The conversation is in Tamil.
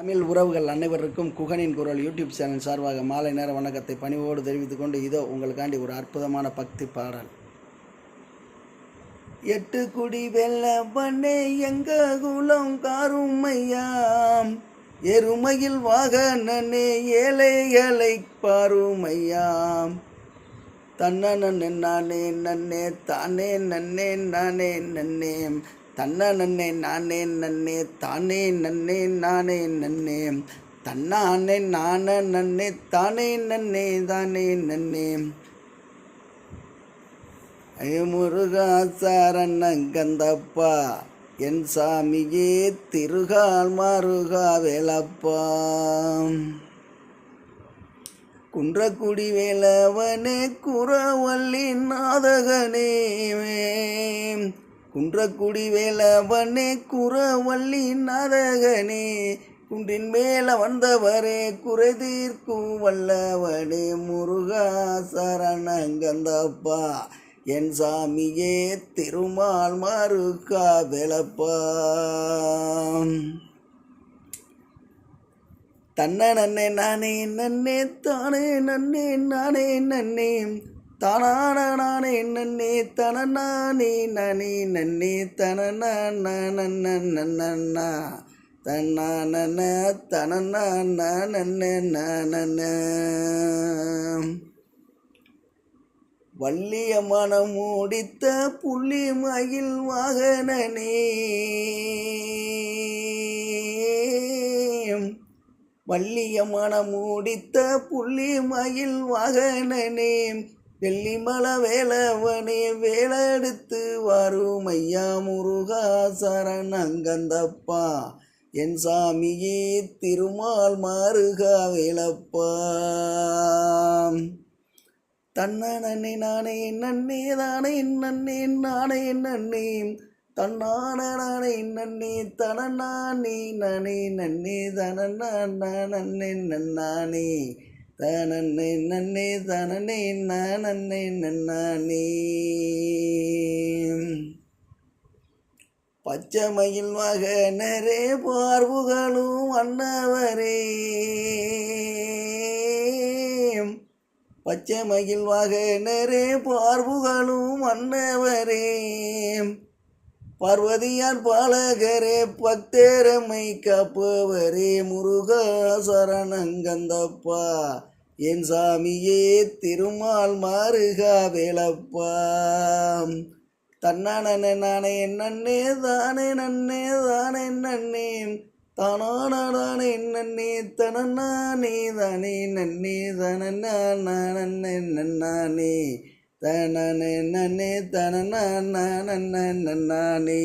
தமிழ் உறவுகள் அனைவருக்கும் குகனின் குரல் யூடியூப் சேனல் சார்பாக மாலை நேர வணக்கத்தை பணிவோடு தெரிவித்துக் கொண்டு இதோ உங்களுக்காண்டி ஒரு அற்புதமான பக்தி பாடல். எட்டு குடி வெள்ள பண்ணே எங்க குலம் காருமையாம்? எருமையில் வாகனே ஏழைகளை பாருமையாம். தன்னே நன்னே தானே நன்னே நானே நன்னேம். தன்ன நன்னே நானே நன்னே தானே நன்னே நானே நன்னே. தன்னானே நான நன்னே தானே நன்னே தானே நன்னே. ஐ முருகா சரணங்கந்தப்பா என் சாமியே திருகால் மருகா வேலப்பா. குன்றக்குடி வேலவனே குறவல்லி நாதகனே. குன்றக்குடி வேலவனே குறவள்ளி நரகனே குன்றின் மேல வந்தவரே குறை தீர்க்கும் வல்லவனே. முருகா சரணங்கந்தப்பா என் சாமியே திருமால் மறுக்கா வேலப்பா தன்ன நன்னே நானே நன்னே தானே நன்னே நானே நன்னே. தானான நானே நன்னே தன நானே நானே நன்னே தன நன்னா தன்னான தன நன்ன வள்ளிய மனம் மூடித்த புள்ளி மயில் வாகனனே. வள்ளிய மனம் மூடித்த புள்ளி மயில் வாகனனே. வெள்ளிமல வேலவனே வேலெடுத்து வரும் ஐயா முருகா சரணங்கந்தப்பா. என் சாமியே திருமால் மாறுகா வேலப்பா. தன்னே நானே நன்னே தானே நன்னே நானே நன்னே. தன்னான நானே நன்னே தனநானே நானே நன்னே தனநானே நன்னே நன்னானே. தனன்னை நன்னே தனனே நானே நன்னானே. பச்சைமயில் மகனரே பார்வுகளும் அன்னவரே பச்சை மகிழ் வாகனரே பார்வுகளும் அன்னவரே பார்வதியார் பாலகரே பக்தேரமை காப்பவரே முருகா சரணங்கந்தப்பா. என் சாமியே திருமால் மாறுகா வேலப்பா. தன்னானே நானே நன்னே தானே நன்னே தானே நன்னே. தானானே நன்னே தனநானே தானே நன்னே தனநானே நன்னானே தனனே நன்னே தனநானே